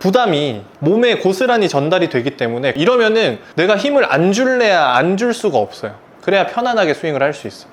부담이 몸에 고스란히 전달이 되기 때문에 이러면은 내가 힘을 안 줄래야 안 줄 수가 없어요. 그래야 편안하게 스윙을 할 수 있어.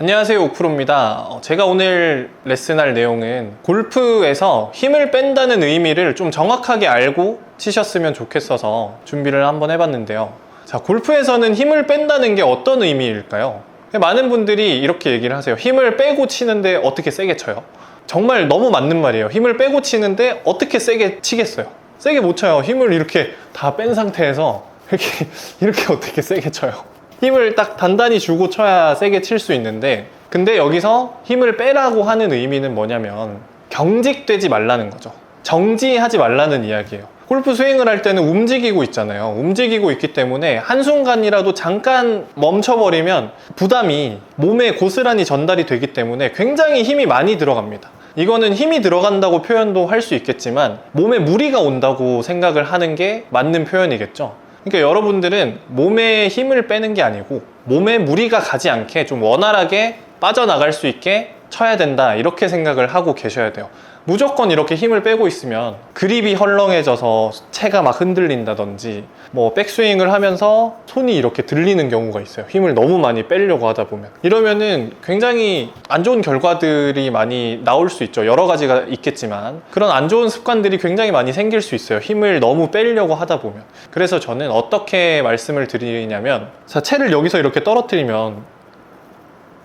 안녕하세요 오프로입니다. 어, 제가 오늘 레슨할 내용은 골프에서 힘을 뺀다는 의미를 좀 정확하게 알고 치셨으면 좋겠어서 준비를 한번 해봤는데요. 자, 골프에서는 힘을 뺀다는 게 어떤 의미일까요? 많은 분들이 이렇게 얘기를 하세요. 힘을 빼고 치는데 어떻게 세게 쳐요? 정말 너무 맞는 말이에요. 힘을 빼고 치는데 어떻게 세게 치겠어요? 세게 못 쳐요. 힘을 이렇게 다 뺀 상태에서 이렇게, 이렇게 어떻게 세게 쳐요? 힘을 딱 단단히 주고 쳐야 세게 칠 수 있는데 근데 여기서 힘을 빼라고 하는 의미는 뭐냐면 경직되지 말라는 거죠. 정지하지 말라는 이야기예요. 골프 스윙을 할 때는 움직이고 있잖아요. 움직이고 있기 때문에 한순간이라도 잠깐 멈춰버리면 부담이 몸에 고스란히 전달이 되기 때문에 굉장히 힘이 많이 들어갑니다. 이거는 힘이 들어간다고 표현도 할 수 있겠지만 몸에 무리가 온다고 생각을 하는 게 맞는 표현이겠죠. 그러니까 여러분들은 몸에 힘을 빼는 게 아니고 몸에 무리가 가지 않게 좀 원활하게 빠져나갈 수 있게 쳐야 된다 이렇게 생각을 하고 계셔야 돼요. 무조건 이렇게 힘을 빼고 있으면 그립이 헐렁해져서 채가 막 흔들린다든지 뭐 백스윙을 하면서 손이 이렇게 들리는 경우가 있어요. 힘을 너무 많이 빼려고 하다 보면 이러면은 굉장히 안 좋은 결과들이 많이 나올 수 있죠. 여러 가지가 있겠지만 그런 안 좋은 습관들이 굉장히 많이 생길 수 있어요. 힘을 너무 빼려고 하다 보면 그래서 저는 어떻게 말씀을 드리냐면 자 채를 여기서 이렇게 떨어뜨리면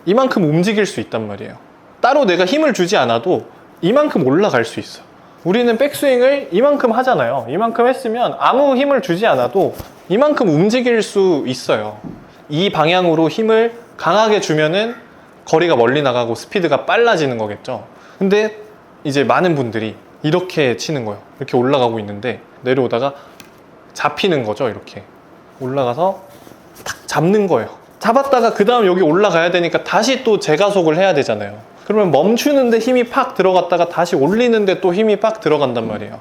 이만큼 움직일 수 있단 말이에요. 따로 내가 힘을 주지 않아도 이만큼 올라갈 수 있어. 우리는 백스윙을 이만큼 하잖아요. 이만큼 했으면 아무 힘을 주지 않아도 이만큼 움직일 수 있어요. 이 방향으로 힘을 강하게 주면은 거리가 멀리 나가고 스피드가 빨라지는 거겠죠. 근데 이제 많은 분들이 이렇게 치는 거예요. 이렇게 올라가고 있는데 내려오다가 잡히는 거죠. 이렇게 올라가서 탁 잡는 거예요. 잡았다가 그 다음 여기 올라가야 되니까 다시 또 재가속을 해야 되잖아요. 그러면 멈추는데 힘이 팍 들어갔다가 다시 올리는데 또 힘이 팍 들어간단 말이에요.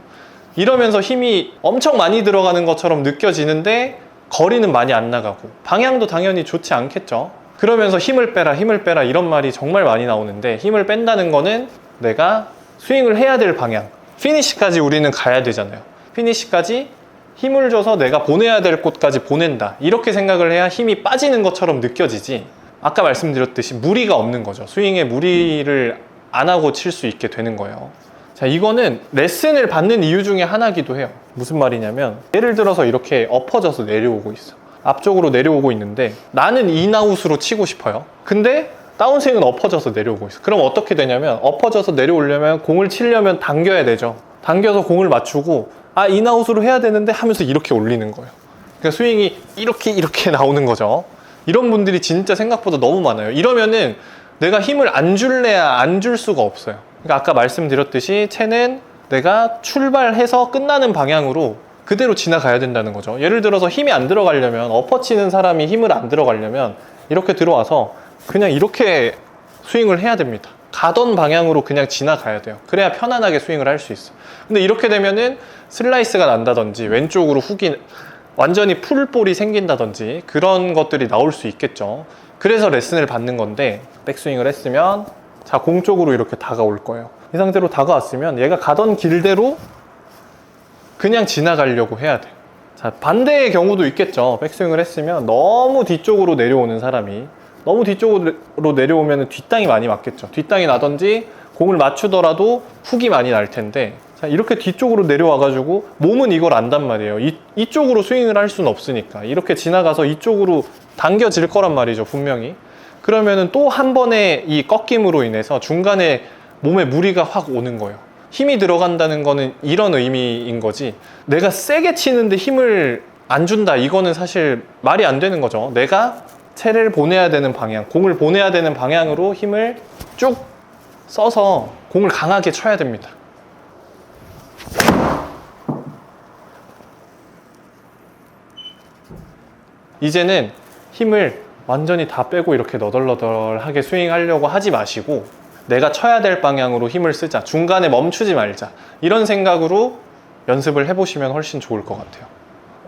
이러면서 힘이 엄청 많이 들어가는 것처럼 느껴지는데 거리는 많이 안 나가고 방향도 당연히 좋지 않겠죠. 그러면서 힘을 빼라, 힘을 빼라 이런 말이 정말 많이 나오는데 힘을 뺀다는 거는 내가 스윙을 해야 될 방향, 피니시까지 우리는 가야 되잖아요. 피니시까지 힘을 줘서 내가 보내야 될 곳까지 보낸다. 이렇게 생각을 해야 힘이 빠지는 것처럼 느껴지지. 아까 말씀드렸듯이 무리가 없는 거죠. 스윙에 무리를 안 하고 칠 수 있게 되는 거예요. 자, 이거는 레슨을 받는 이유 중에 하나기도 해요. 무슨 말이냐면, 예를 들어서 이렇게 엎어져서 내려오고 있어. 앞쪽으로 내려오고 있는데, 나는 인아웃으로 치고 싶어요. 근데, 다운스윙은 엎어져서 내려오고 있어. 그럼 어떻게 되냐면, 엎어져서 내려오려면 공을 치려면 당겨야 되죠. 당겨서 공을 맞추고, 아, 인아웃으로 해야 되는데 하면서 이렇게 올리는 거예요. 그러니까 스윙이 이렇게, 이렇게 나오는 거죠. 이런 분들이 진짜 생각보다 너무 많아요. 이러면은 내가 힘을 안 줄래야 안 줄 수가 없어요. 그러니까 아까 말씀드렸듯이 채는 내가 출발해서 끝나는 방향으로 그대로 지나가야 된다는 거죠. 예를 들어서 힘이 안 들어가려면 엎어치는 사람이 힘을 안 들어가려면 이렇게 들어와서 그냥 이렇게 스윙을 해야 됩니다. 가던 방향으로 그냥 지나가야 돼요. 그래야 편안하게 스윙을 할 수 있어. 근데 이렇게 되면은 슬라이스가 난다든지 왼쪽으로 훅이 완전히 풀볼이 생긴다든지 그런 것들이 나올 수 있겠죠. 그래서 레슨을 받는 건데 백스윙을 했으면 자, 공 쪽으로 이렇게 다가올 거예요. 이 상태로 다가왔으면 얘가 가던 길대로 그냥 지나가려고 해야 돼. 자, 반대의 경우도 있겠죠. 백스윙을 했으면 너무 뒤쪽으로 내려오는 사람이 너무 뒤쪽으로 내려오면 뒷땅이 많이 맞겠죠. 뒷땅이 나든지 공을 맞추더라도 훅이 많이 날 텐데 자, 이렇게 뒤쪽으로 내려와가지고 몸은 이걸 안단 말이에요. 이, 이쪽으로 스윙을 할 수는 없으니까. 이렇게 지나가서 이쪽으로 당겨질 거란 말이죠, 분명히. 그러면은 또 한 번의 이 꺾임으로 인해서 중간에 몸에 무리가 확 오는 거예요. 힘이 들어간다는 거는 이런 의미인 거지. 내가 세게 치는데 힘을 안 준다. 이거는 사실 말이 안 되는 거죠. 내가 채를 보내야 되는 방향, 공을 보내야 되는 방향으로 힘을 쭉 써서 공을 강하게 쳐야 됩니다. 이제는 힘을 완전히 다 빼고 이렇게 너덜너덜하게 스윙하려고 하지 마시고 내가 쳐야 될 방향으로 힘을 쓰자. 중간에 멈추지 말자. 이런 생각으로 연습을 해보시면 훨씬 좋을 것 같아요.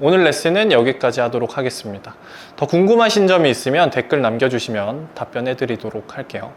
오늘 레슨은 여기까지 하도록 하겠습니다. 더 궁금하신 점이 있으면 댓글 남겨주시면 답변해 드리도록 할게요.